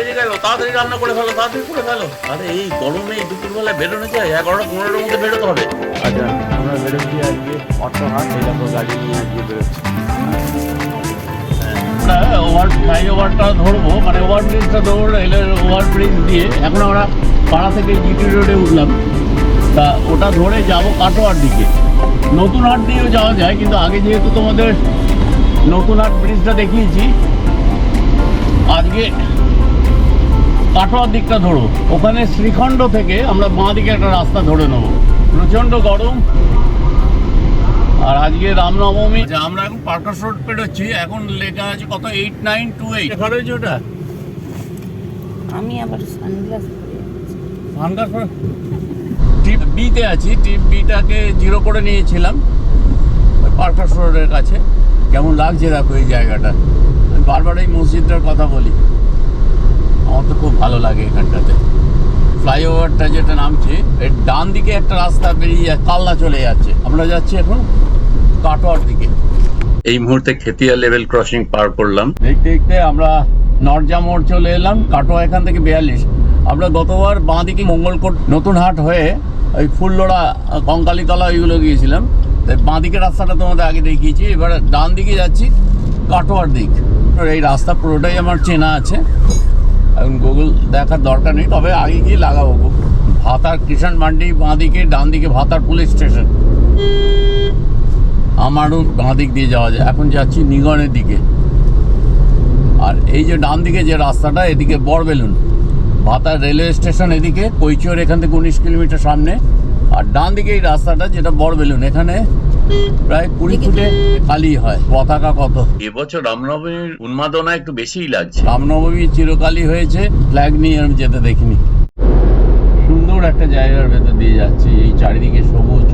বেজে গেল তাড়াতাড়ি রান্না করে ফেলো তাড়াতাড়ি করে ফেলো। আরে এই গরমে এই দুপুরবেলা বেরোনো যায় এগারোটা পনেরোটার মধ্যে বেরোতে হবে। আচ্ছা আমরা বেরোচ্ছি আজকে অটো হাট গাড়ি নিয়ে আজকে বেরোচ্ছি। আমরা ওভার ফ্লাইওভারটা ধরবো মানে ওভার ব্রিজটা ধরবো রেলের ওভার দিয়ে। এখন আমরা পাড়া থেকে জিটি রোডে উঠলাম। তা ওটা ধরে যাব কাটোয়ার দিকে। নতুন হাট দিয়েও যাওয়া যায় কিন্তু আগে যেহেতু তোমাদের নতুন হাট ব্রিজটা দেখিয়েছি আজকে কাটোয়ার দিকটা ধরো। ওখানে শ্রীখণ্ড থেকে আমরা বাঁ দিকে একটা রাস্তা ধরে নেব। প্রচণ্ড গরম। আর আজকে রামনবমী। যে আমরা এখন পার্কাস রোড পেরোচ্ছি এখন লেখা আছে কত? এইট নাইন টু এইট লেখা রয়েছে ওটা? আমি আবার সানগ্লাস ভাঙ্গার টিপ বিতে আছি। টিপ বিটাকে জিরো করে নিয়েছিলাম। ওই পার্কাস রোডের কাছে। কেমন লাগছে দেখো এই জায়গাটা। আমি বারবার এই মসজিদটার কথা বলি। আমার তো খুব ভালো লাগে এখানটাতে। ফ্লাইওভারটা যেটা নামছে এর ডান দিকে একটা রাস্তা বেরিয়ে যাচ্ছে কালনা চলে যাচ্ছে। আমরা যাচ্ছি এখন কাটোয়ার দিকে। এই মুহূর্তে খেতিয়া লেভেল ক্রসিং পার করলাম। দেখতে দেখতে আমরা নরজা মোড় চলে এলাম কাটোয়া এখান থেকে বিয়াল্লিশ। আমরা গতবার বাঁ দিকে মঙ্গলকোট নতুন হাট হয়ে ওই ফুললোড়া কঙ্কালীতলা ওইগুলো গিয়েছিলাম। তাই বাঁ দিকের রাস্তাটা তোমাদের আগে দেখিয়েছি এবার ডান দিকে যাচ্ছি কাটোয়ার দিক। এই রাস্তা পুরোটাই আমার চেনা আছে। এখন গুগল দেখার দরকার নেই, তবে আগে গিয়ে লাগাবো। ভাতার কিষান মান্ডি বাঁ দিকে ডান দিকে ভাতার পুলিশ স্টেশন। আমারও বাঁ দিক দিয়ে যাওয়া যায়। এখন যাচ্ছি নিগনের দিকে। আর এই যে ডান দিকে যে রাস্তাটা, এদিকে বড়বেলুন ভাতার রেলওয়ে স্টেশন এদিকে কৈচর এখান থেকে উনিশ কিলোমিটার সামনে। আর ডান দিকে এই রাস্তাটা, যেটা বড়বেলুন এখানে প্রায় কুড়ি ফুটে কালি হয়। পতাকা কত? এবছর রামনবমীর উন্মাদনা একটু বেশিই লাগছে। রামনবমী চিরকালই হয়েছে ফ্ল্যাগ নিয়ে আমি যেতে দেখিনি। সুন্দর একটা জায়গার ভেতর দিয়ে যাচ্ছি এই চারিদিকে সবুজ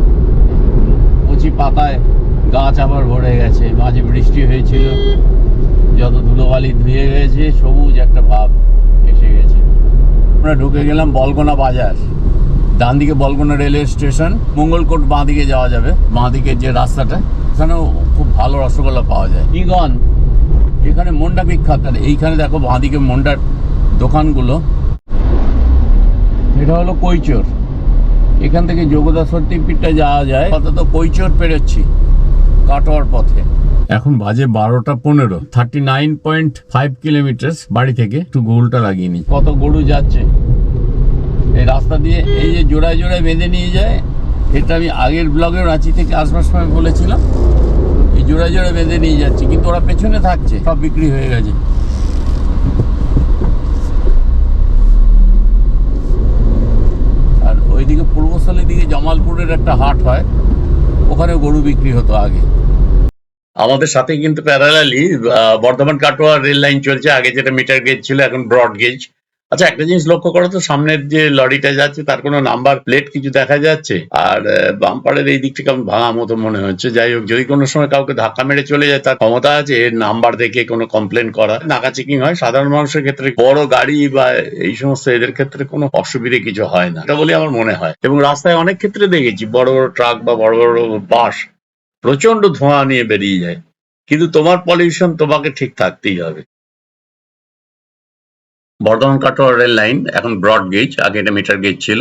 কচি পাতায় গাছ আবার ভরে গেছে মাঝে বৃষ্টি হয়েছিল যত ধুলোবালি ধুয়ে গেছে সবুজ একটা ভাব এসে গেছে। আমরা ঢুকে গেলাম বলগোনা বাজার। ডান দিকে বলগোনা রেলওয়ে স্টেশন মঙ্গলকোট বাঁ দিকে যাওয়া যাবে। বাঁ দিকের যে রাস্তাটা এখানেও খুব ভালো রসগোল্লা পাওয়া যায়। ইগন। এখানে মন্ডা বিখ্যাত। এইখানে দেখো বাঁ দিকে মন্ডার দোকানগুলো। এটা হলো কৈচর। এখান থেকে যোগদা সত্যিপীঠটা যাওয়া যায়। অন্তত কৈচর পেরোচ্ছি কাটোয়ার পথে। এখন বাজে বারোটা পনেরো। Thirty nine point five kilometre বাড়ি থেকে। একটু গোলটা লাগিয়ে নি কত গরু যাচ্ছে? এই রাস্তা দিয়ে এই যে জোড়ায় জোড়ায় বেঁধে নিয়ে যায়, এটা আমি আগের ব্লগে রাঁচি থেকে আসবার সময় বলেছিলাম, এই জোড়ায় জোড়ায় বেঁধে নিয়ে যাচ্ছি, কিন্তু ওরা পেছনে থাকছে, সব বিক্রি হয়ে গেছে। আর ওইদিকে পূর্বস্থলীর দিকে জামালপুরের একটা হাট হয় ওখানে গরু বিক্রি হতো আগে। আমাদের সাথে কিন্তু parallelly Bardhaman Katwa rail line চলছে, আগে যেটা মিটার গেজ ছিল, এখন ব্রড গেজ আচ্ছা একটা জিনিস লক্ষ্য করো তো, সামনের যে লরিটা যাচ্ছে তার কোনো নাম্বার প্লেট কিছু দেখা যাচ্ছে? আর বাম্পারের এই দিকটা কেমন ভাঙা মতো মনে হচ্ছে? যাই হোক, যদি কোনো সময় কাউকে ধাক্কা মেরে চলে যায়, তার ক্ষমতা আছে, এর নাম্বার দেখে কোনো কমপ্লেন করা। নাকা চেকিং হয়, সাধারণ মানুষের ক্ষেত্রে বড় গাড়ি বা এই সমস্ত এদের ক্ষেত্রে কোনো অসুবিধে কিছু হয় না। এটা বলে আমার মনে হয়। এবং রাস্তায় অনেক ক্ষেত্রে দেখেছি, বড় বড় ট্রাক বা বড় বড় বাস প্রচণ্ড ধোঁয়া নিয়ে বেরিয়ে যায়। কিন্তু তোমার পলিউশন তোমাকে ঠিক থাকতেই হবে। বর্ধমান কাটোয়া রেল লাইন, এখন ব্রড গেজ আগে এটা মিটার গেজ ছিল।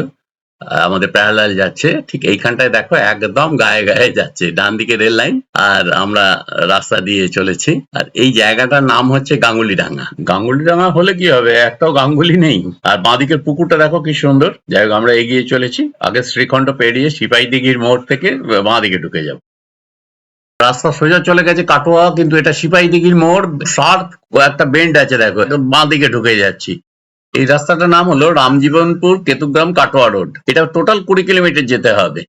আমাদের প্যারালাল যাচ্ছে, ঠিক এইখানটায় দেখো একদম গায়ে গায়ে যাচ্ছে ডান দিকে রেল লাইন, আর আমরা রাস্তা দিয়ে চলেছি। আর এই জায়গাটার নাম হচ্ছে গাঙ্গুলিডাঙ্গা। গাঙ্গুলিডাঙ্গা হলে কি হবে? একটাও গাঙ্গুলি নেই। আর বাঁদিকের পুকুরটা দেখো কি সুন্দর। যাই হোক, আমরা এগিয়ে চলেছি। আগে শ্রীখণ্ড পেরিয়ে সিপাহী দিঘির মোড় থেকে বাঁ দিকে ঢুকে যাব। রাস্তা সোজা চলে গেছে কাটোয়া, কিন্তু এটা সিপাহী দিঘির মোড়, শার্প একটা বেন্ড আছে দেখো বাঁ দিকে ঢুকে যাচ্ছি। এই রাস্তাটার নাম হলো রামজীবনপুর কেতুগ্রাম কাটোয়া রোড। এটা টোটাল কুড়ি কিলোমিটার যেতে হবে।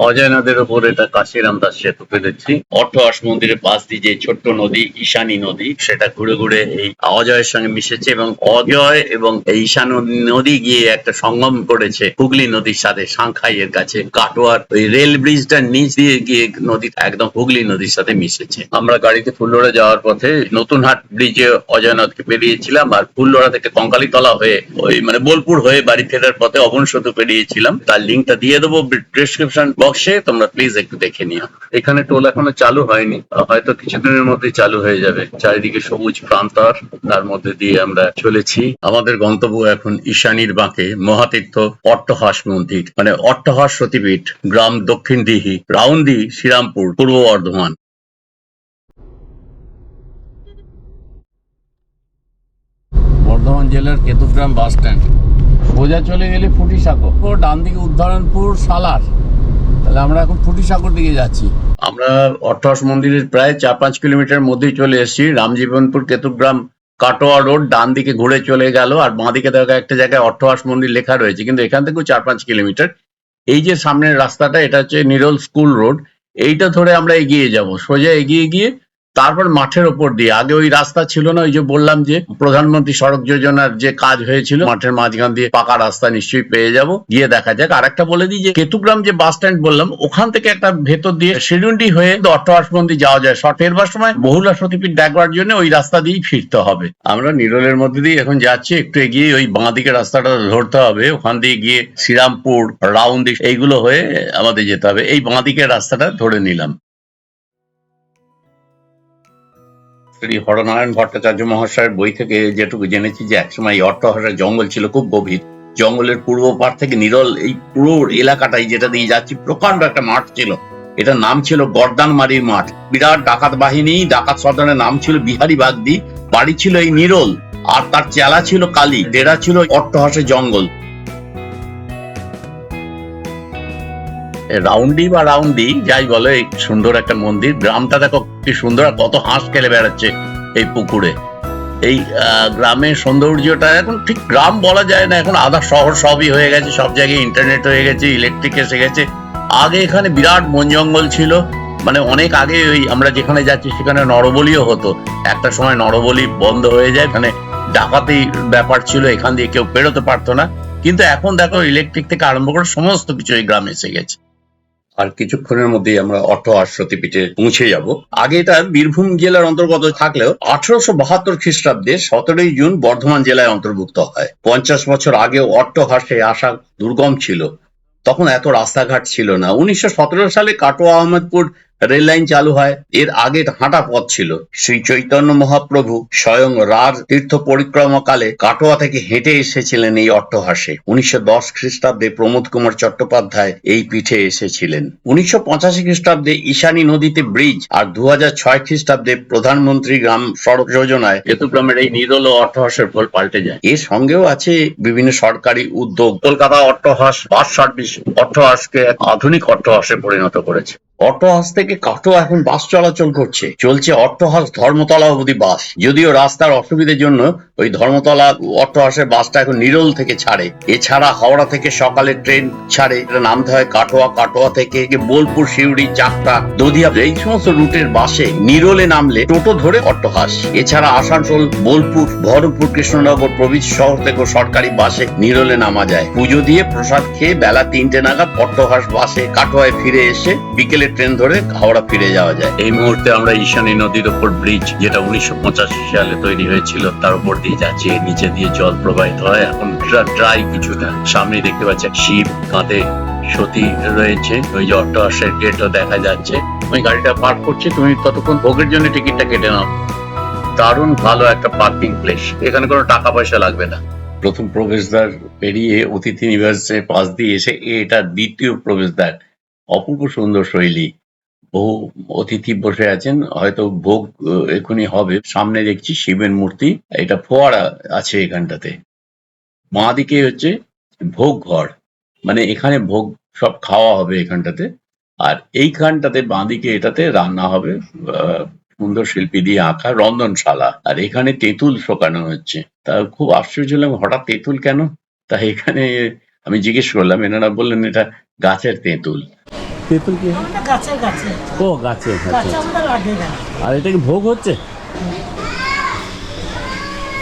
অজয় নদের ওপর এটা কাশিরাম দাস সেতু পেরেছি অট্টহাস মন্দিরের পাশ দিয়ে যে ছোট্ট নদী, ঈশানী নদী, সেটা ঘুরে ঘুরে এই অজয়ের সঙ্গে মিশেছে এবং অজয় এবং এই ঈশান নদী গিয়ে একটা সঙ্গম করেছে হুগলি নদীর সাথে, সাংখাইয়ের কাছে, কাটোয়ার ওই রেল ব্রিজটার নিচ দিয়ে গিয়ে নদী একদম হুগলি নদীর সাথে মিশেছে। আমরা গাড়িতে ফুল্লোড়া যাওয়ার পথে নতুন হাট ব্রিজে অজয় নদকে পেরিয়েছিলাম আর ফুললোড়া থেকে কঙ্কালীতলা হয়ে ওই মানে বোলপুর হয়ে বাড়ি ফেরার পথে অবন সেতু পেরিয়েছিলাম তার লিঙ্কটা দিয়ে দেবো ডিসক্রিপশন বক্স বক্সে, তোমরা প্লিজ একটু দেখে নিও। এখানে টোল এখনও চালু হয়নি। হয়তো কিছুদিনের মধ্যে চালু হয়ে যাবে। চারিদিকে সবুজ প্রান্তর, তার মধ্যে দিয়ে আমরা চলেছি। আমাদের গন্তব্য এখন ঈশানীর বাঁকে, মহাতীর্থ অট্টহাস মন্দির মানে অট্টহাস সতীপীঠ, গ্রাম দক্ষিণ দিহি রাউন্দি শ্রীরামপুর, পূর্ব বর্ধমান। বর্ধমান জেলার কেতুগ্রাম বাস স্ট্যান্ড। সোজা চলে গেলে ফুটিসাঁকো। ও ডান দিকে উদ্ধারণপুর, সালার। তাহলে আমরা এখন ফুটিসাঁকোর দিকে যাচ্ছি। আমরা অট্টহাস মন্দিরের প্রায় চার পাঁচ কিলোমিটার মধ্যেই চলে এসেছি। রামজীবনপুর কেতুগ্রাম কাটোয়া রোড, ডান দিকে ঘুরে চলে গেল আর বাঁ দিকে দেখা একটা জায়গায় অট্টহাস মন্দির লেখা রয়েছে। কিন্তু এখান থেকেও চার পাঁচ কিলোমিটার। এই যে সামনের রাস্তাটা, এটা হচ্ছে নিরল স্কুল রোড। এইটা ধরে আমরা এগিয়ে যাব। সোজা এগিয়ে গিয়ে তারপর মাঠের ওপর দিয়ে। আগে ওই রাস্তা ছিল না, ওই যে বললাম যে প্রধানমন্ত্রী সড়ক যোজনার যে কাজ হয়েছিল, মাঠের মাঝখান দিয়ে পাকা রাস্তা নিশ্চয়ই পেয়ে যাব। গিয়ে দেখা যাক। আর একটা বলে দিই যে, কেতুগ্রাম যে বাস স্ট্যান্ড বললাম, ওখান থেকে একটা ভেতর দিয়ে শিরুন্ডি হয়ে অট্টহাস মন্দির যাওয়া যায়। শর্ট ফেরবার সময় বহুলা সতীপীঠ দেখবার জন্য ওই রাস্তা দিয়েই ফিরতে হবে। আমরা নিরলের মধ্যে দিয়ে এখন যাচ্ছি, একটু এগিয়ে ওই বাঁ দিকে রাস্তাটা ধরতে হবে। ওখান দিয়ে গিয়ে শ্রীরামপুর রাউন্দি এইগুলো হয়ে আমাদের যেতে হবে। এই বাঁ দিকের রাস্তাটা ধরে নিলাম। শ্রী হরনারায়ণ ভট্টাচার্য মহাশয়ের বই থেকে যেটুকু জেনেছি যে একসময় এই অট্টহাসের জঙ্গল ছিল খুব গভীর। জঙ্গলের পূর্ব পার থেকে নিরল এই পুরো এলাকাটাই যেটা দিয়ে যাচ্ছি, প্রকাণ্ড একটা মাঠ ছিল। এটার নাম ছিল গর্দানমারির মাঠ। বিরাট ডাকাত বাহিনী, ডাকাত সর্দারের নাম ছিল বিহারী বাগদি, বাড়ি ছিল এই নিরল। আর তার চেলা ছিল কালী, ডেরা ছিল অট্টহাসের জঙ্গল। রাউন্ডি বা রাউন্ডি, যাই বলো, এই সুন্দর একটা মন্দির। গ্রামটা দেখো কি সুন্দর, আর কত হাঁস খেলে বেড়াচ্ছে এই পুকুরে। এই গ্রামের সৌন্দর্যটা এখন ঠিক গ্রাম বলা যায় না, এখন আধা শহর সবই হয়ে গেছে, সব জায়গায় ইন্টারনেট হয়ে গেছে ইলেকট্রিক এসে গেছে। আগে এখানে বিরাট বন জঙ্গল ছিল মানে অনেক আগে ওই আমরা যেখানে যাচ্ছি সেখানে নরবলিও হতো। একটা সময় নরবলি বন্ধ হয়ে যায় মানে ডাকাতি ব্যাপার ছিল, এখান দিয়ে কেউ বেরোতে পারতো না। কিন্তু এখন দেখো ইলেকট্রিক থেকে আরম্ভ করে সমস্ত কিছু এই গ্রামে এসে গেছে। আর কিছুক্ষণের মধ্যেই আমরা অটো পিঠে পৌঁছে যাব। আগে এটা বীরভূম জেলার অন্তর্গত থাকলেও আঠারোশো বাহাত্তর খ্রিস্টাব্দে সতেরোই জুন বর্ধমান জেলায় অন্তর্ভুক্ত হয়। পঞ্চাশ বছর আগে অট্টহাসে আসা দুর্গম ছিল। তখন এত রাস্তাঘাট ছিল না। উনিশশো সতেরো সালে কাটোয়া আহমেদপুর রেল লাইন চালু হয়। এর আগে হাঁটা পথ ছিল। শ্রী চৈতন্য মহাপ্রভু স্বয়ং রার তীর্থ পরিক্রমাকালে কাটোয়া থেকে হেঁটে এসেছিলেন এই অট্টহাসে। উনিশশো দশ খ্রিস্টাব্দে প্রমোদ কুমার চট্টোপাধ্যায় এই পিঠে এসেছিলেন। উনিশশো পঁচাশি খ্রিস্টাব্দে ঈশানী নদীতে ব্রিজ আর দু ছয় খ্রিস্টাব্দে প্রধানমন্ত্রী গ্রাম সড়ক যোজনায় কেতুগ্রামের এই নিরল অট্টহাসের ফল পাল্টে যায়। এর সঙ্গেও আছে বিভিন্ন সরকারি উদ্যোগ। কলকাতা অট্টহাস বাস সার্ভিস অট্টহাসকে আধুনিক অট্টহাসে পরিণত করেছে। অট্টহাস থেকে কাটো এখন বাস চলাচল করছে। চলছে অট্টহাস ধর্মতলা অবধি বাস। যদিও রাস্তার অসুবিধার জন্য ওই ধর্মতলা অট্টহাসের বাসটা এখন নিরল থেকে ছাড়ে। এছাড়া হাওড়া থেকে সকালে ট্রেন ছাড়ে। এটা নামতে হয় কাটোয়া। কাটোয়া থেকে বোলপুর শিউড়ি চাকটা দধিয়া এই সমস্ত রুটের বাসে নিরলে নামলে টোটো ধরে অট্টহাস এছাড়া আসানসোল, বোলপুর বহরমপুর কৃষ্ণনগর প্রভৃতি শহর থেকেও সরকারি বাসে নিরলে নামা যায়। পুজো দিয়ে প্রসাদ খেয়ে বেলা তিনটে নাগাদ অট্টহাস বাসে কাটোয়ায় ফিরে এসে বিকেলে ট্রেন ধরে হাওড়া ফিরে যাওয়া যায়। এই মুহূর্তে আমরা ঈশানী নদীর ওপর ব্রিজ যেটা উনিশশো পঁচাশি সালে তৈরি হয়েছিল তার উপর দিয়ে যাচ্ছি। নিচে দিয়ে জল প্রবাহিত হয়। এখন ড্রাই কিছুটা। সামনে দেখতে পাচ্ছি শিব কাঁধে সতী রয়েছে। ওই যে অট্টহাসের গেটও দেখা যাচ্ছে। ওই গাড়িটা পার্ক করছি তুমি ততক্ষণ ভোগের জন্য টিকিটটা কেটে নাও। দারুণ ভালো একটা পার্কিং প্লেস। এখানে কোনো টাকা পয়সা লাগবে না। প্রথম প্রবেশদ্বার পেরিয়ে অতিথি নিবাসের পাশ দিয়ে এসে এটা দ্বিতীয় প্রবেশদ্বার। অপূর্ব সুন্দর শৈলী। বহু অতিথি বসে আছেন, হয়তো ভোগ এখনই হবে। সামনে দেখছি শিবের মূর্তি, এটা ফোয়ারা আছে এখানটাতে। বাঁ দিকে হচ্ছে ভোগ ঘর মানে এখানে ভোগ সব খাওয়া হবে এখানটাতে। আর এইখানটাতে বাঁ দিকে এটাতে রান্না হবে সুন্দর শিল্পী দিয়ে আঁকা রন্ধনশালা। আর এখানে তেঁতুল শোকানো হচ্ছে। তা খুব আশ্চর্য হলাম হঠাৎ তেঁতুল কেন? তা এখানে আমি জিজ্ঞেস করলাম, এনারা বললেন এটা গাছের তেঁতুল। তেঁতুল কি গাছে গাছে। ও গাছে। আর এটা কি ভোগ হচ্ছে?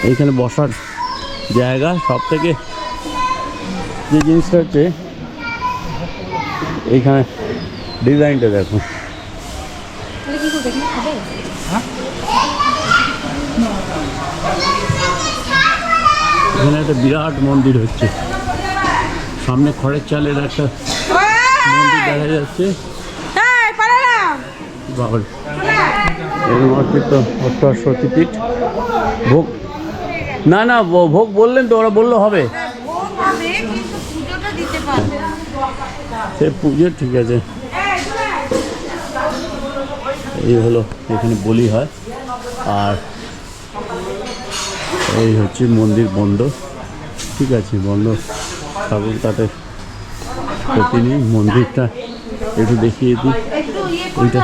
এইখানে বসার জায়গা সব থেকে যে জিনিসটা হচ্ছে এইখানে ডিজাইনটা দেখো। এখানে একটা বিরাট মন্দির হচ্ছে। সামনে খড়ের চালের একটা দেখা যাচ্ছে? বাবার এরকম হচ্ছে তো অষ্টআশ সতীপীঠ ভোগ। না না ভোগ বললেন তো ওরা বলল হবে। সে পুজো ঠিক আছে। এই হলো এখানে বলি হয়। আর এই হচ্ছে মন্দির বন্ধ ঠিক আছে বন্ধ ঠাকুর তাতে নেই মন্দিরটা একটু দেখিয়ে দিই। ওইটা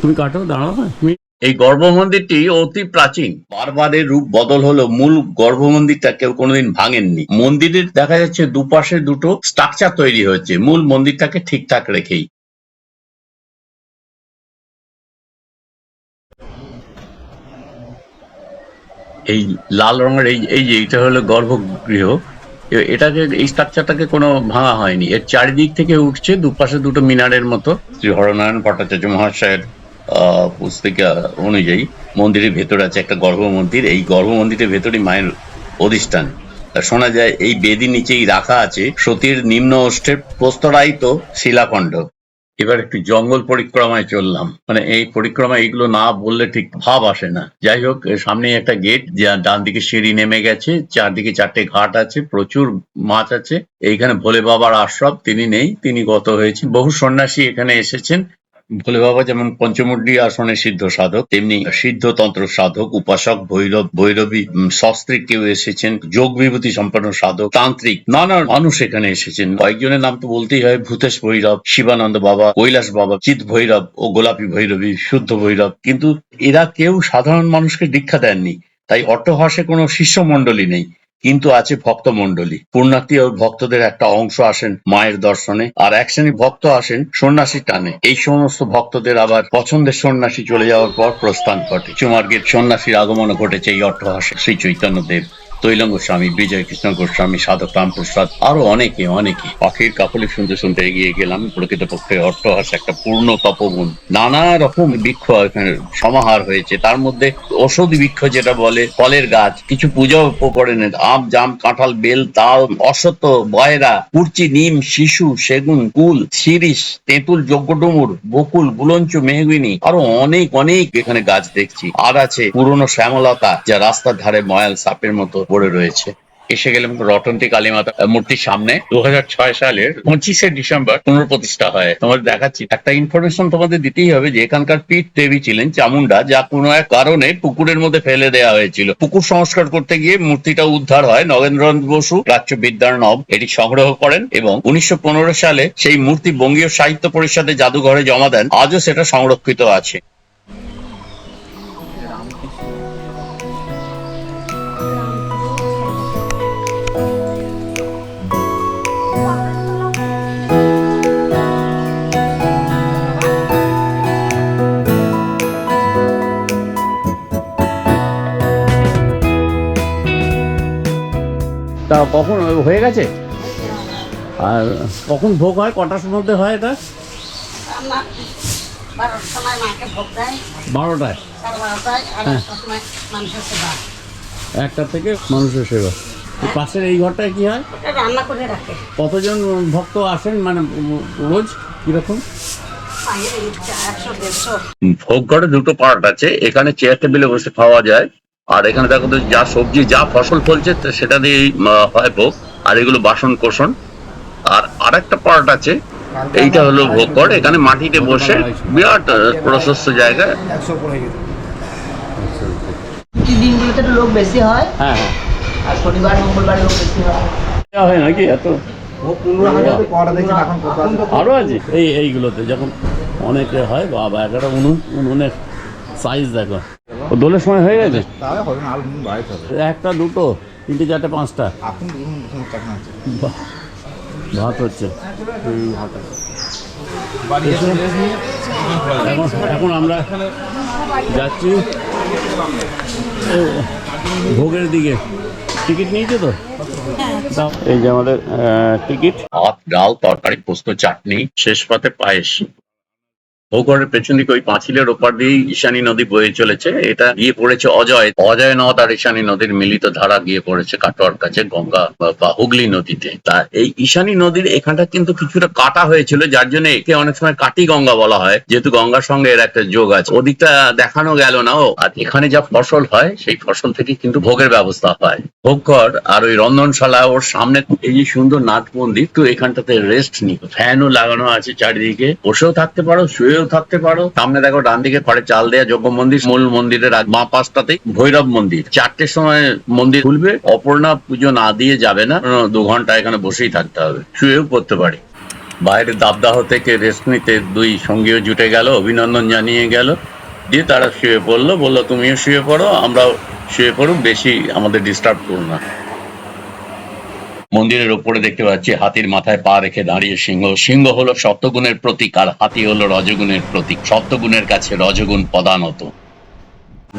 তুমি কাটো, দাঁড়াও তুমি এই গর্ভ মন্দিরটি অতি প্রাচীন। বারবার এর রূপ বদল হলো মূল গর্ভ মন্দিরটা কেউ কোনোদিন ভাঙেননি। মন্দিরের দেখা যাচ্ছে দুপাশে দুটো স্ট্রাকচার তৈরি হয়েছে। মূল মন্দিরটাকে ঠিকঠাক রেখেই। এই লাল রঙের এই এই যে এটা হলো গর্ভগৃহ। এটাকে এই স্ট্রাকচারটাকে কোনো ভাঙা হয়নি। এর চারিদিক থেকে উঠছে দুপাশে দুটো মিনারের মতো। শ্রী হরনারায়ণ ভট্টাচার্য মহাশয়ের পুস্তিকা অনুযায়ী মন্দিরের ভেতরে আছে একটা গর্ভ মন্দির এই গর্ভ মন্দিরের ভেতরে মায়ের অধিষ্ঠান। শোনা যায় এই বেদি নিচেই রাখা আছে সতীর নিম্ন অষ্টের প্রস্তরায়িত শিলাখণ্ড। এবার একটু জঙ্গল পরিক্রমায় চললাম। মানে এই পরিক্রমা এইগুলো না বললে ঠিক ভাব আসে না। যাই হোক সামনে একটা গেট যা ডান দিকে সিঁড়ি নেমে গেছে, চারদিকে চারটে ঘাট আছে, প্রচুর মাছ আছে। এইখানে ভোলে বাবার আশ্রব তিনি নেই, তিনি গত হয়েছেন। বহু সন্ন্যাসী এখানে এসেছেন। ভোলে বাবা, যেমন পঞ্চমুণ্ডী আসনে সিদ্ধ সাধক, তেমনি সিদ্ধতন্ত্র সাধক, উপাসক, ভৈরব, ভৈরবী সস্ত্রীক কেউ এসেছেন যোগ বিভূতি সম্পন্ন সাধক, তান্ত্রিক, নানা মানুষ এখানে এসেছেন। কয়েকজনের নাম তো বলতেই হয়, ভূতেশ ভৈরব, শিবানন্দ বাবা, কৈলাস বাবা, চিত ভৈরব ও গোলাপী ভৈরবী, শুদ্ধ ভৈরব। কিন্তু এরা কেউ সাধারণ মানুষকে দীক্ষা দেননি। তাই অট্টহাসে কোনো শিষ্যমণ্ডলী নেই। কিন্তু আছে ভক্ত মন্ডলী পূর্ণার্থী ও ভক্তদের একটা অংশ আসেন মায়ের দর্শনে, আর এক শ্রেণি ভক্ত আসেন সন্ন্যাসী টানে। এই সমস্ত ভক্তদের আবার পছন্দের সন্ন্যাসী চলে যাওয়ার পর প্রস্থান ঘটে। চুমার্গের সন্ন্যাসীর আগমন ঘটেছে এই অট্টহাসে শ্রী চৈতন্য দেব তৈলঙ্গ স্বামী, বিজয় কৃষ্ণ গোস্বামী সাধক রামপ্রসাদ, আরও অনেকে অনেকে। পাখির কাকলি শুনতে শুনতে এগিয়ে গেলাম প্রকৃতপক্ষে অট্টহাস একটা পূর্ণ তপবন নানা রকম বৃক্ষ এখানে সমাহার হয়েছে। তার মধ্যে ঔষধি বৃক্ষ যেটা বলে, ফলের গাছ, কিছু পূজা করেন আম, জাম, কাঁঠাল, বেল, তাল, অশ্বত্থ, বয়রা, কুর্চি, নিম, শিশু, সেগুন, কুল, শিরিষ, তেঁতুল, যজ্ঞডুমুর, বকুল গুলঞ্চ মেহগিনি, আরও অনেক অনেক এখানে গাছ দেখছি। আর আছে পুরনো শ্যামলতা, যা রাস্তার ধারে ময়াল সাপের মতো পড়ে রয়েছে। এসে গেলাম রটন্তি কালীমাতা মূর্তির সামনে। দুহাজার ছয় সালের পঁচিশে ডিসেম্বর পুনঃপ্রতিষ্ঠা হয়। তোমাদের দেখাচ্ছি। একটা ইনফরমেশন তোমাদের দিতেই হবে যে এখানকার পীঠ দেবী ছিলেন চামুন্ডা যা কোনো এক কারণে পুকুরের মধ্যে ফেলে দেওয়া হয়েছিল। পুকুর সংস্কার করতে গিয়ে মূর্তিটা উদ্ধার হয় নগেন্দ্রনাথ বসু প্রাচ্য বিদ্যার নব। এটি সংগ্রহ করেন এবং উনিশশো পনেরো সালে সেই মূর্তি বঙ্গীয় সাহিত্য পরিষদের জাদুঘরে জমা দেন। আজও সেটা সংরক্ষিত আছে। কখন হয়ে গেছে? আর কখন ভোগ হয়? কটার মধ্যে হয় এটা? বারোটায়। হ্যাঁ। একটা থেকে মানুষের সেবা। পাশের এই ঘরটায় কি হয়? রান্না করে রাখে কতজন ভক্ত আসেন? মানে রোজ কীরকম? ভোগ ঘরে দুটো পার্ট আছে। এখানে চেয়ার টেবিলে বসে খাওয়া যায়। আর এখানে দেখো তো যা সবজি যা ফসল ফলছে সেটা দিয়েই হয় ভোগ। আর এগুলো বাসন কোষণ। আর আর একটা পার্ট আছে এইটা হলো ভোগ ঘর এখানে মাটিতে বসে বিরাট প্রশস্ত জায়গা। দিনগুলোতে লোক বেশি হয়? হ্যাঁ হ্যাঁ। আর শনিবার মঙ্গলবার লোক বেশি হয়। হয় নাকি এত? আরও আছে? এই এইগুলোতে যখন অনেকে হয় বাবা একটা উনুন উনুনের সাইজ দেখো। ও দোলের সময় হয়ে গেছে? তাহলে হবে না আরও বাড়াইতে হবে একটা দুটো তিনটে চারটে পাঁচটা। এখন ভাত হচ্ছে। এখন এখন আমরা যাচ্ছি। ভোগের দিকে। টিকিট নিয়েছে তো? এই যে আমাদের টিকিট। ভাত ডাল তরকারি পোস্ত চাটনি শেষ পাতে পায়েস। ভৌগোলের পেছন দিকে ওই পাঁচিলের ওপার দিয়েই ঈশানী নদী বয়ে চলেছে। এটা গিয়ে পড়েছে অজয়। অজয় নদ আর ঈশানী নদীর মিলিত ধারা গিয়ে পড়েছে কাটোয়ার কাছে, গঙ্গা বা- হুগলি নদীতে। তা এই ঈশানী নদীর এখানটা কিন্তু কিছুটা কাটা হয়েছিল, যার জন্য একে অনেক সময় কাটি গঙ্গা বলা হয়। যেহেতু গঙ্গার সঙ্গে এর একটা যোগ আছে। ওদিকটা দেখানো গেল না ও? আর এখানে যা ফসল হয়, সেই ফসল থেকে কিন্তু ভোগের ব্যবস্থা হয়। ভোগঘর আর ওই রন্ধনশালা, ওর সামনে এই যে সুন্দর নাট মন্দির, তো এখানটাতে রেস্ট নি ফ্যানও লাগানো আছে চারিদিকে। বসেও থাকতে পারো, শুয়েও থাকতে পারো। সামনে দেখো ডান দিকে পাড়ে চাল দেয়া যজ্ঞ মন্দির, মূল মন্দিরের বাঁ পাশটাতে ভৈরব মন্দির। চারটের সময় মন্দির খুলবে। অপর্ণা পুজো না দিয়ে যাবে না। দু ঘণ্টা এখানে বসেই থাকতে হবে। শুয়েও পড়তে পারি। বাইরে দাবদাহ থেকে রেস্ট নিতে দুই সঙ্গীও জুটে গেল, অভিনন্দন জানিয়ে গেল। দিয়ে তারা শুয়ে পড়ল। বলল, তুমিও শুয়ে পড়ো, আমরাও শুয়ে পড়ুক। বেশি আমাদের ডিস্টার্ব করো না। মন্দিরের উপরে দেখতে পাচ্ছি হাতির মাথায় পা রেখে দাঁড়িয়ে সিংহ। সিংহ হলো সপ্তগুণের প্রতীক আর হাতি হলো রজগুণের প্রতীক। সপ্তগুণের কাছে রজগুণ প্রধানত।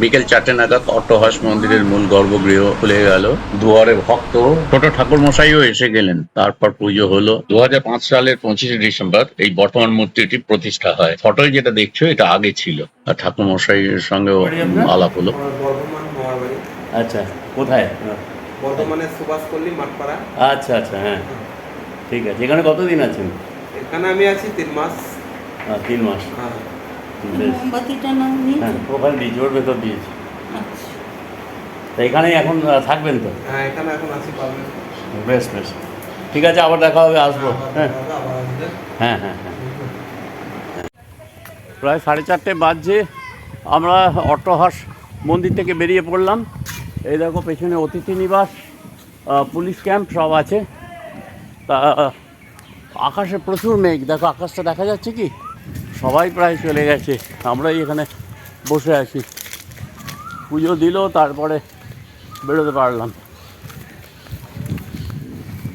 বিকেল চারটে নাগাদ অট্টহাস মন্দিরের মূল গর্ভগৃহ খুলে গেল। দুয়ারে ভক্ত ছোট ঠাকুর মশাইও এসে গেলেন। তারপর পুজো হলো। দু হাজার পাঁচ সালের পঁচিশে ডিসেম্বর এই বর্তমান মূর্তিটি প্রতিষ্ঠা হয়। ফটোয় যেটা দেখছ এটা আগে ছিল। আর ঠাকুর মশাইয়ের সঙ্গেও আলাপ হলো। আচ্ছা কোথায়? বর্ধমানের সুভাষপল্লী মাঠপাড়া। আচ্ছা আচ্ছা হ্যাঁ। ঠিক আছে। এখানে কতদিন আছেন? এখানে আমি আছি তিন মাস। তিন মাস। হ্যাঁ। বেশ। মোমবাতিটা নাও হ্যাঁ ওখানে দিয়েছি ওর ভেতর দিয়েছি। আচ্ছা। তা এখানে এখন থাকবেন তো? হ্যাঁ এখানে এখন আছি পাবেন। বেশ বেশ। ঠিক আছে আবার দেখা হবে আসব। হ্যাঁ হ্যাঁ হ্যাঁ হ্যাঁ। প্রায় সাড়ে চারটে বাজছে। আমরা অট্টহাস মন্দির থেকে বেরিয়ে পড়লাম। এই দেখো, পেছনে অতিথি নিবাস পুলিশ ক্যাম্প সব আছে। তা আকাশে প্রচুর মেঘ। দেখো, আকাশটা দেখা যাচ্ছে কি? সবাই প্রায় চলে গেছে। আমরাই এখানে বসে আছি। পুজো দিল, তারপরে বেরোতে পারলাম।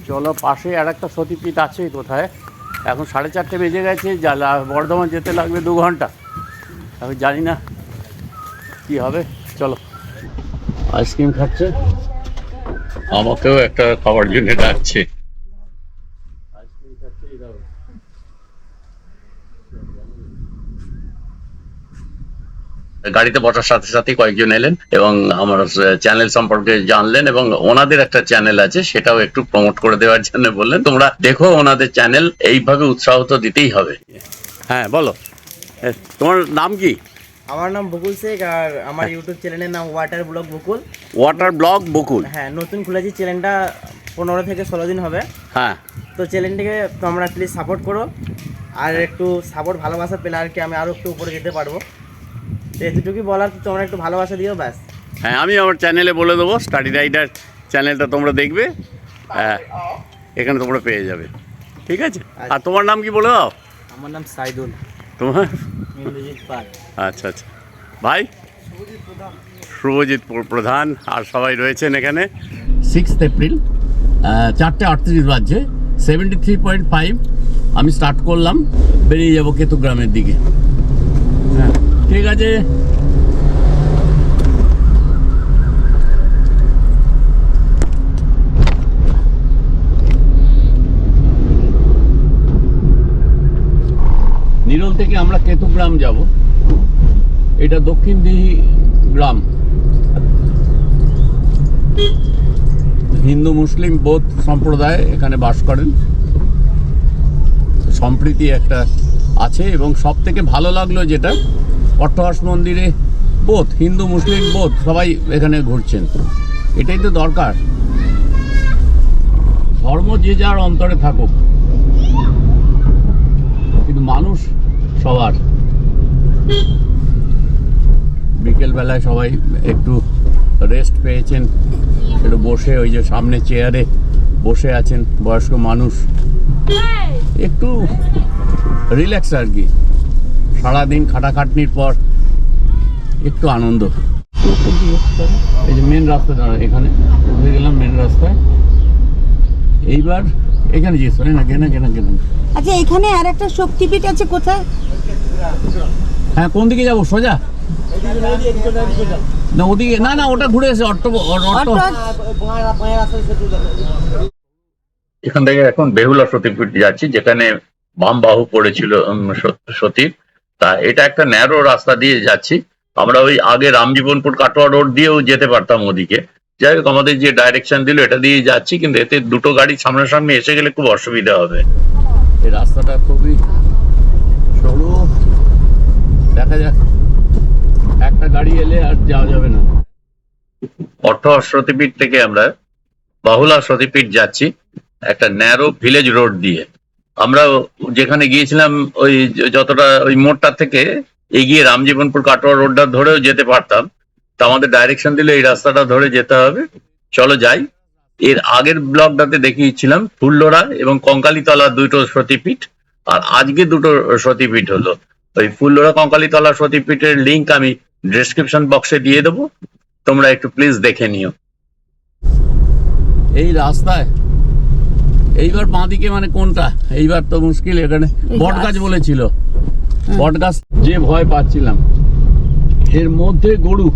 চলো, পাশে আর একটা সতীপীঠ আছে কোথায়? এখন সাড়ে চারটে বেজে গেছে, যা বর্ধমান যেতে লাগবে দু ঘণ্টা। এখন জানি না কি হবে। চলো। আইসক্রিম খাচ্ছে। আমাকেও একটা খাবার জন্য ডাকছে। গাড়িতে বসার সাথে সাথে কয়েকজন এলেন এবং আমার চ্যানেল সম্পর্কে জানলেন এবং ওনাদের একটা চ্যানেল আছে সেটাও একটু প্রমোট করে দেওয়ার জন্য বললেন। তোমরা দেখো ওনাদের চ্যানেল এইভাবে উৎসাহ তো দিতেই হবে। হ্যাঁ বলো। তোমার নাম কি? আমার নাম বকুল শেখ আর আমার ইউটিউব চ্যানেলের নাম water blog Bakul water blog Bakul হ্যাঁ নতুন খুলেছি চ্যানেলটা পনেরো থেকে ষোলো দিন হবে। হ্যাঁ। তো চ্যানেলটিকে তোমরা প্লিজ সাপোর্ট করো। আর একটু সাপোর্ট ভালোবাসা পেলে আর কি আমি আরও একটু উপরে যেতে পারব। তো এতটুকুই বলার তোমরা একটু ভালোবাসা দিও ব্যাস। হ্যাঁ আমি আমার চ্যানেলে বলে দেবো স্টাডি রাইডার চ্যানেলটা তোমরা দেখবে। হ্যাঁ এখানে তোমরা পেয়ে যাবে। ঠিক আছে? আর তোমার নাম কি বলে দাও? আমার নাম সাইদুল। তোমার? আচ্ছা আচ্ছা। ভাই? শুভজিৎ প্রধান। আর সবাই রয়েছেন এখানে। সিক্স এপ্রিল চারটে আটত্রিশ বাজছে। সেভেন্টি থ্রি পয়েন্ট ফাইভ আমি স্টার্ট করলাম। বেরিয়ে যাব কেতুগ্রামের দিকে। হ্যাঁ ঠিক আছে। থেকে আমরা কেতুগ্রাম যাব। এটা দক্ষিণ দিঘি গ্রাম। হিন্দু, মুসলিম বোধ সম্প্রদায় এখানে বাস করেন। সম্প্রীতি একটা আছে এবং সব থেকে ভালো লাগল যেটা, অট্টহাস মন্দিরে বোধ, হিন্দু, মুসলিম বোধ সবাই এখানে ঘুরছেন। এটাই তো দরকার। ধর্ম যে যার অন্তরে থাকুক। কিন্তু মানুষ সবার। বিকেলবেলায় সবাই একটু রেস্ট পেয়েছেন, একটু বসে ওই যে সামনে চেয়ারে বসে আছেন বয়স্ক মানুষ। একটু রিল্যাক্স আর কি। সারাদিন খাটাখাটনির পর একটু আনন্দ। এই যে মেন রাস্তাটা, এখানে গেলাম মেন রাস্তায়। এইবার এখানে জিজ্ঞেস না কেনা কেনা কেনা আচ্ছা এখানে আর একটা শক্তিপীঠ আছে কোথায়? হ্যাঁ কোন দিকে যাব? সোজা? না ওদিকে না না ওটা ঘুরে এসে অটো অটো এখান থেকে এখন বেহুলা সতীপীঠ যাচ্ছি যেখানে বাম বাহু পড়েছিল উম, সত- সতীর। তা এটা একটা ন্যারো রাস্তা দিয়ে যাচ্ছি। আমরা ওই আগে রামজীবনপুর কাটোয়া রোড দিয়েও যেতে পারতাম ওদিকে। যাই হোক আমাদের যে ডাইরেকশন দিল এটা দিয়ে যাচ্ছি কিন্তু এতে দুটো গাড়ি সামনাসামনি এসে গেলে খুব অসুবিধা হবে। এই রাস্তাটা খুবই সরু। দেখা যাক একটা গাড়ি এলে আর যাওয়া যাবে না। অর্থ সতীপীঠ থেকে আমরা বাহুলা সতীপীঠ যাচ্ছি একটা ন্যারো ভিলেজ রোড দিয়ে। আমরা যেখানে গিয়েছিলাম ওই যতটা ওই মোড়টা থেকে এগিয়ে রামজীবনপুর কাটোয়া রোডটা ধরেও যেতে পারতাম। তা আমাদের ডাইরেকশন দিলে এই রাস্তাটা ধরে যেতে হবে। চলো যাই। এর আগের ব্লগটাতে দেখিয়েছিলাম ফুল্লরা এবং কঙ্কালীতলা দুটো সতীপীঠ। আর আজকে দুটো সতীপীঠ হলো। ওই ফুল্লরা কঙ্কালীতলা সতীপীঠের লিঙ্ক আমি ডেসক্রিপশন বক্সে দিয়ে দেবো। তোমরা একটু প্লিজ দেখে নিও। এই রাস্তায় এইবার বাঁদিকে মানে কোনটা? এইবার তো মুশকিল এখানে। বট গাছ বলেছিল। বট গাছ যে ভয় পাচ্ছিলাম এর মধ্যে গরু।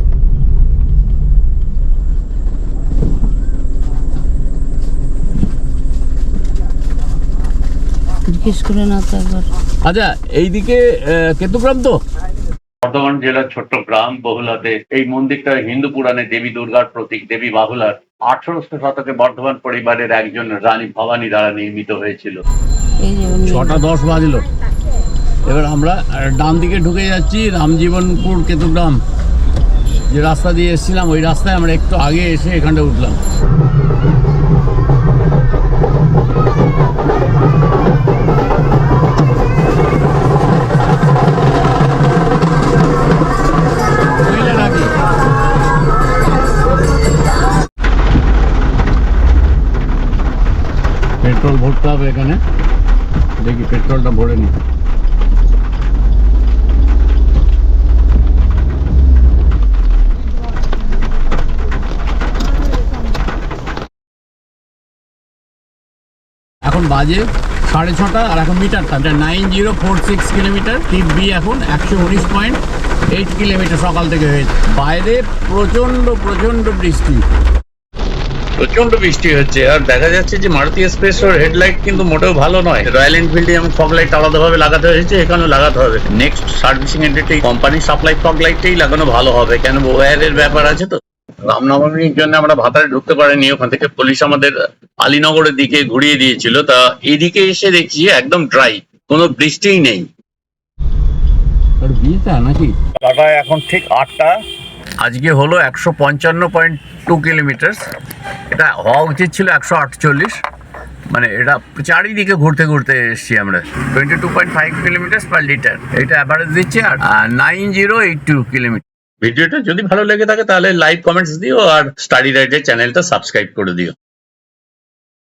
জিজ্ঞেস করে না তো একবার আচ্ছা এইদিকে আহ, কেতুগ্রাম তো? বর্ধমান জেলার ছোট্ট গ্রাম বহুলাতে এই মন্দিরটা হিন্দু পুরাণে দেবী দুর্গার প্রতীক দেবী বাহুলার আঠারোশো শতকে বর্ধমান পরিবারের একজন রানী ভবানী দ্বারা নির্মিত হয়েছিল। ছটা দশ বাজলো। এবার আমরা ডান দিকে ঢুকে যাচ্ছি রামজীবনপুর কেতুগ্রাম যে রাস্তা দিয়ে এসেছিলাম ওই রাস্তায় আমরা একটু আগে এসে এখানটা উঠলাম। এখানে। দেখি পেট্রোলটা ভরে নি। এখন বাজে সাড়ে ছটা, আর এখন মিটারটা nine zero four six kilometre, trip B এখন একশো উনিশ পয়েন্ট এইট কিলোমিটার সকাল থেকে হয়েছে। বাইরে প্রচণ্ড প্রচণ্ড বৃষ্টি। প্রচণ্ড বৃষ্টি হচ্ছে। আর দেখা যাচ্ছে যে মারুতি এক্সপ্রেস ওর হেডলাইট কিন্তু মোটেও ভালো নয়। রয়্যাল এনফিল্ডে এবং ফগ লাইট আলাদাভাবে লাগাতে হয়েছে এখানেও লাগাতে হবে। নেক্সট সার্ভিসিং এন্ডেতে কোম্পানি সাপ্লাই ফগ লাইটটাই লাগানো ভালো হবে। কেন ওয়্যারের ব্যাপার আছে তো? রামনবমীর জন্য আমরা ভাতারে ঢুকতে পারিনি। ওখান থেকে পুলিশ আমাদের আলীনগরের দিকে ঘুরিয়ে দিয়েছিল। তা এদিকে এসে দেখছি একদম ড্রাই কোনো বৃষ্টিই নেই। আর বিয়েটা নাকি? টাটা এখন ঠিক আটটা। আজকে হলো একশো পঞ্চান্ন পয়েন্ট টু কিলোমিটার এটা হওয়া উচিত ছিল একশো আটচল্লিশ। মানে এটা চারিদিকে ঘুরতে ঘুরতে এসেছি আমরা। Twenty two point five kilometre per litre. এটা অ্যাভারেজ দিচ্ছে আর nine zero eight two kilometre. ভিডিওটা যদি ভালো লেগে থাকে তাহলে লাইক, কমেন্টস দিও আর স্টাডি রাইডের চ্যানেলটা সাবস্ক্রাইব করে দিও।